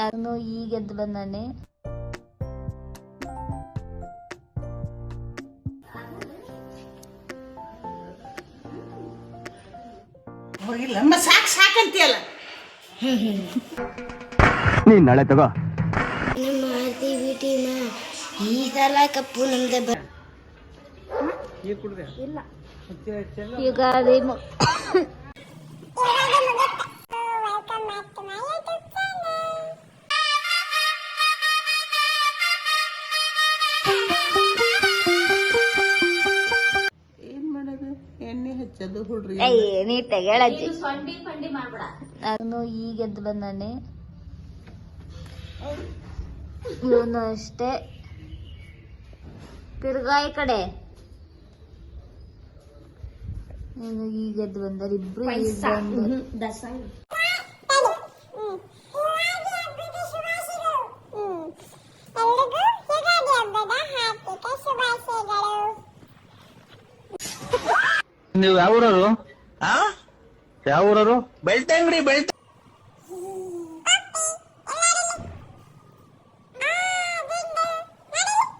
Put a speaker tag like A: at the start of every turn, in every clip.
A: ನಾನು ಈಗ ಎದ್ದು ಬಂದಾನೆ
B: ಹೋಗಿಲ್ಲ ಅಮ್ಮ ಸಾಕು ಸಾಕಂತೀಯಲ್ಲ?
C: ನೀನ್ ನಾಳೆ ತಗೋ.
D: ನಮ್ಮ ಆರ್ತಿ ಬಿಟಿನ ಈ ಸಲ ಕಪ್ಪು ನಮ್ದೆ ಬ
A: ಯುಗಾದಿ
B: ಹುಡ್ರಿ
A: ನೀಟಾಗಿ ಹೇಳಜ್ಜಿ ನಾನು ಈಗ ಎದ್ದು ಬಂದಾನೆ ಇವನು ಅಷ್ಟೇ. ತಿರ್ಗಾ ಈ ಕಡೆ. ಈಗ ಎದ್ದು ಬಂದಾರೆ ಇಬ್ರು
C: ನೀವು ಯಾವ ಊರವರು? ಯಾವ ಊರವರು?
B: ಬೆಳ್ತಂಗ್ರಿ ಬೆಳ್ತ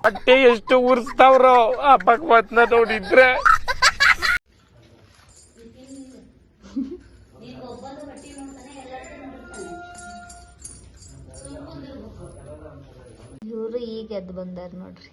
E: ಹೊಟ್ಟೆ ಎಷ್ಟು ಉರ್ಸ್ತಾವ್ರೋ ಆ ಭಗವತ್ನ ನೋಡಿದ್ರೆ.
A: ಇವರು ಈಗ ಎದ್ದು ಬಂದಾರ ನೋಡ್ರಿ.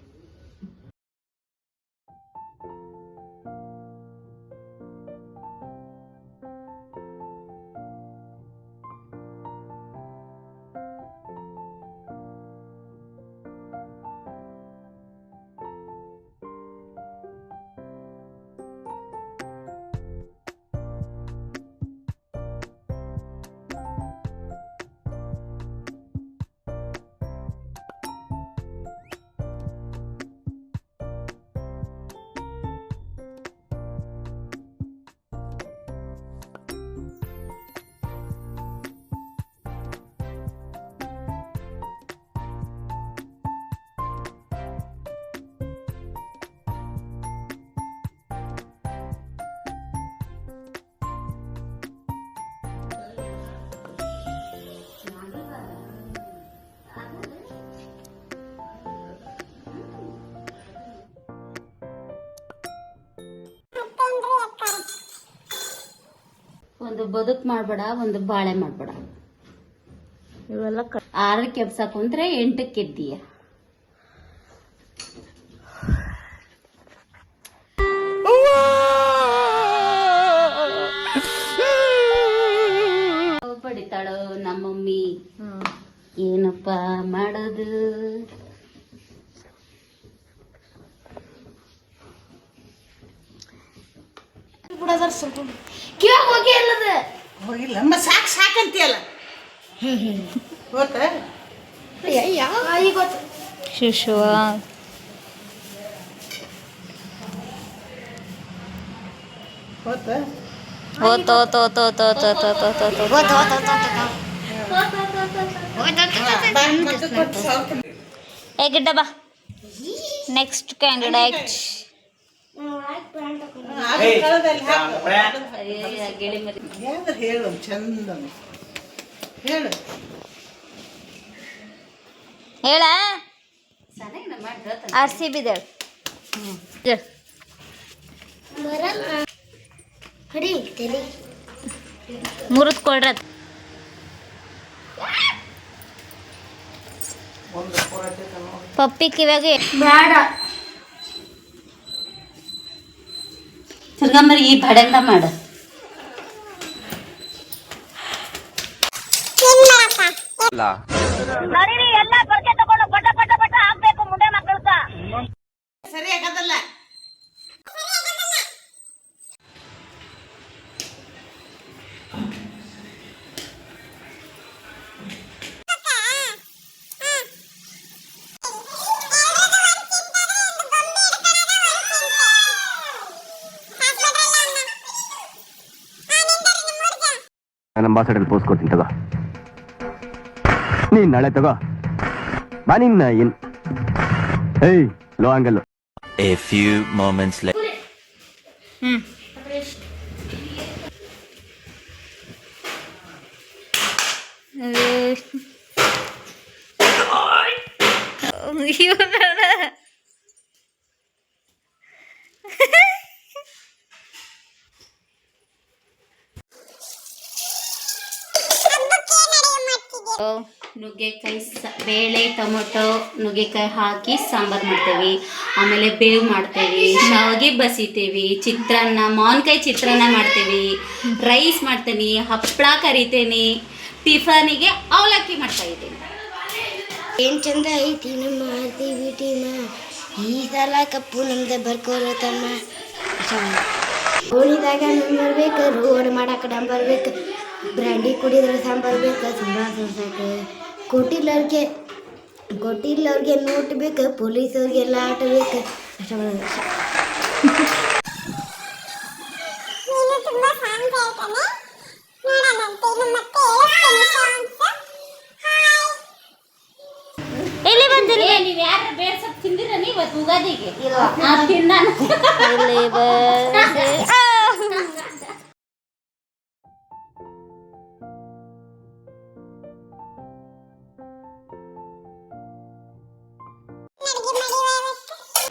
F: ಒಂದು ಬದುಕ್ ಮಾಡ್ಬೇಡ ಒಂದು ಬಾಳೆ ಮಾಡ್ಬೇಡ.
A: ಇವೆಲ್ಲ
F: ಆರಕ್ಕೆ ಎಬ್ಸಕ್ ಅಂದ್ರೆ ಎಂಟಕ್ಕೆ ಎದ್ದೀಯ?
D: ಬಿಡೋದಾರ ಸ್ವಲ್ಪ ಕಿವಾಗ ಹೋಗಿ ಅಲ್ಲದ
B: ಹೋಗಿಲ್ಲ ಅಮ್ಮ ಸಾಕು ಸಾಕಂತೀಯಲ್ಲ ಹೋತ
D: ಈಗ ಗೊತ್ತು
A: ಶಿಶುವ
B: ಹೋತ
A: ಓತ್ ಓತ್ ಓತ್ ಓತ್ ಓತ್ ಓತ್ ಓತ್ ಓತ್ ಓತ್ ಓತ್.
D: ಗೊತ್ತು
B: ಬಾ, ಮತ್ತೆ ಕೊಟ್ಟು ಸ್ವಲ್ಪ
A: ಏ ಗಿಡ್ಡ ಬಾ ನೆಕ್ಸ್ಟ್ ಕ್ಯಾಂಡಿಡೇಟ್
B: ಹೇಳು ಚಂದ ಹೇಳು.
A: ಹೇಳ. ಆರ್ ಸಿ ಬಿ
D: ದೇಳು
A: ಮುರಿದು ಕೊಡ್ರ ಪಪ್ಪಿ ಕಿವಾಗ
D: ಬೇಡ
F: ಹಂಗಂಬ್ರಿ ಈ ಭಡಂಗ ಮಾಡ.
C: ಅಲ್ಲ ಅಂಬಾಸಡರ್ ಪೋಸ್ ಕೊಡ್ತೀನಿ ತಗೋ. ನೀನ್ ನಾಳೆ ತಗೋ. ಬಾ ನಿನ್ನ ಏನ್. ಏಯ್ low angle
G: A few moments later.
A: ಇವ್ರನ್ನ
F: ನುಗ್ಗೆಕಾಯಿ ಬೇಳೆ, ಟೊಮೊಟೊ, ನುಗ್ಗೆಕಾಯಿ ಹಾಕಿ ಸಾಂಬಾರು ಮಾಡ್ತೇವೆ. ಆಮೇಲೆ ಬೇವು ಮಾಡ್ತೇವೆ. ಶಾವಿಗೆ ಬಸಿತೇವೆ. ಚಿತ್ರಾನ್ನ, ಮಾವಿನಕಾಯಿ ಚಿತ್ರಾನ್ನ ಮಾಡ್ತೇವೆ. ರೈಸ್ ಮಾಡ್ತೇನೆ ಹಪ್ಪಳ ಕರಿತೇನೆ, ಟಿಫನಿಗೆ ಅವಲಕ್ಕಿ ಮಾಡ್ತಾ ಇದ್ದೀನಿ.
D: ಏನ್ ಚಂದ ಐತಿ ನಮ್ಮ ಆರ್ತೀವಿ ಟೀಮ ಈ ಸಲ ಕಪ್ಪು ನಮ್ದೆ ಬರ್ಕೋರು ತಮ್ಮ. ಓಣಿದಾಗ ನಮ್ ಬರ್ಬೇಕು ರೋಡ್ ಮಾಡಾಕ ಡಮ್ ಬರ್ಬೇಕು. ಬ್ರ್ಯಾಂಡಿ ಕುಡಿದ್ರೆ ಸಾಂಬಾರು ಬೇಕು? ಸಾಂಬಾರು ಸುರ್ಸಾಕ ಕೊಟ್ಟಿಲ್ಲವ್ರಿಗೆ ಕೊಟ್ಟಿಲ್ಲವ್ರಿಗೆ ನೋಟ್ ಬೇಕು? ಪೊಲೀಸವ್ರಿಗೆಲ್ಲ ಆಟ ಬೇಕು? ಅಷ್ಟ
F: ತಿಂದಿರ ನೀವು ಇವತ್ತು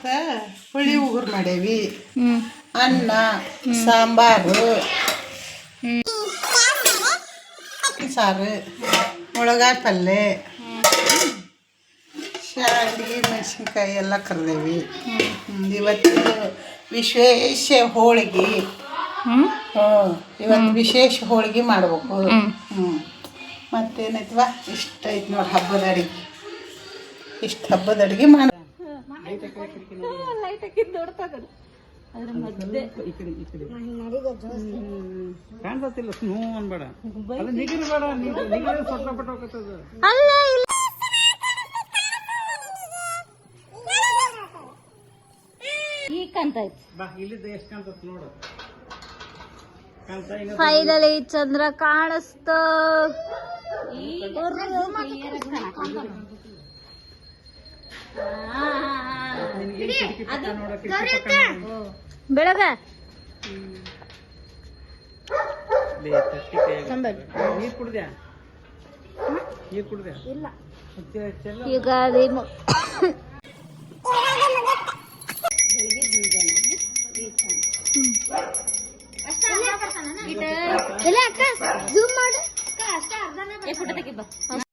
F: ಆ!
B: ಹುಳಿ ಉಗುರು ಮಾಡೇವಿ. ಅನ್ನ ಸಾಂಬಾರು ಸಾರು ಮುಳಗಾಯಿ ಪಲ್ಯ ಶಾವಿಗೆ ಮೆಣಸಿನ್ಕಾಯಿ ಎಲ್ಲ ಕರ್ದೇವಿ. ಇವತ್ತು ವಿಶೇಷ ಹೋಳಿಗೆ. ಹ್ಞೂ ಇವತ್ತು ವಿಶೇಷ ಹೋಳಿಗೆ ಮಾಡ್ಬೇಕು. ಹ್ಞೂ ಮತ್ತೇನೈತವ? ಇಷ್ಟ ಐತೆ ನೋಡಿ ಹಬ್ಬದ ಅಡಿಗೆ. ಇಷ್ಟು ಹಬ್ಬದ ಅಡಿಗೆ ಮಾಡ
H: ಕಾಣ್ತತಿಲ್ಲ ಸ್ನೂ ಅನ್ಬೇಡ. ಅದು ನಿಗಿರಿ ಬೇಡ ನಿಗಿರಿ ಸೊಟ್ಟ ಪಟ್ಟ ಹೋಗ್ತದ.
A: ಅಲ್ಲ ಇಲ್ಲ.
F: ಈಗ ಕಾಣ್ತಾಯ್ತು
H: ಬಾ ಇಲ್ಲಿದ್ದ ಎಷ್ಟು ಕಾಣ್ತತ್ ನೋಡು. ಕಾಣ್ತಾ ಈಗ
A: ಫೈನಲಿ ಚಂದ್ರ ಕಾಣಿಸ್ತ.
H: ನಿನಗೆ
A: ಬೆಳಗ.
H: ಲೇ, ತಟ್ಟಿ ಕೈಯಾಗ. ನೀರ್ ಕುಡ್ದ್ಯಾ? ನೀರ್ ಕುಡ್ದ್ಯಾ? ಇಲ್ಲ.
A: ಯುಗಾದಿ ಮು-
F: ಏ ಫೋಟೋ ಅರ್ಧನೇ ಬಾ
B: ಸಾಲಿ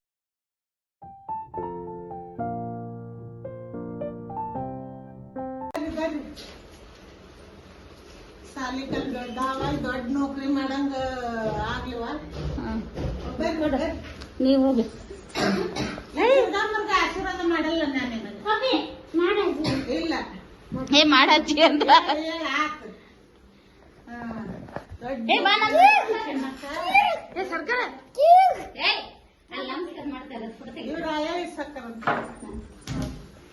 F: ನೀವು
A: ಏ ಮಾಡಜ್ಜಿ. ಅಂತ.
F: ಸರ್ಕಾರ. ಮಾಡ್ತಾರೆ ಫೋಟೋ ತೆಗಿ
B: ಇವ್ರು ಆಯಾ ಇಸ್ಕೊಂತಾರಂತ.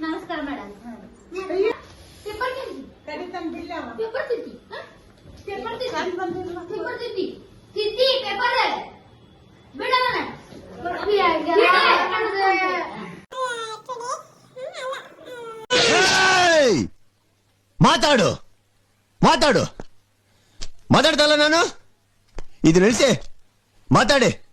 F: ನಮಸ್ಕಾರ ಮೇಡಮ್
B: ಅಯ್ಯೋ, ಕರಿತಾನ್ ಬಿಡ್ಲಿ ಅವ. ಚಂದ್ ಬಂದಿಲ್ವ?
C: ಏಯ್! ಮಾತಾಡು. ಮಾತಾಡು. ಮಾತಾಡ್ತಲ್ಲ ನಾನು? ಇದು ನಿಲ್ಸೆ ಮಾತಾಡಿ.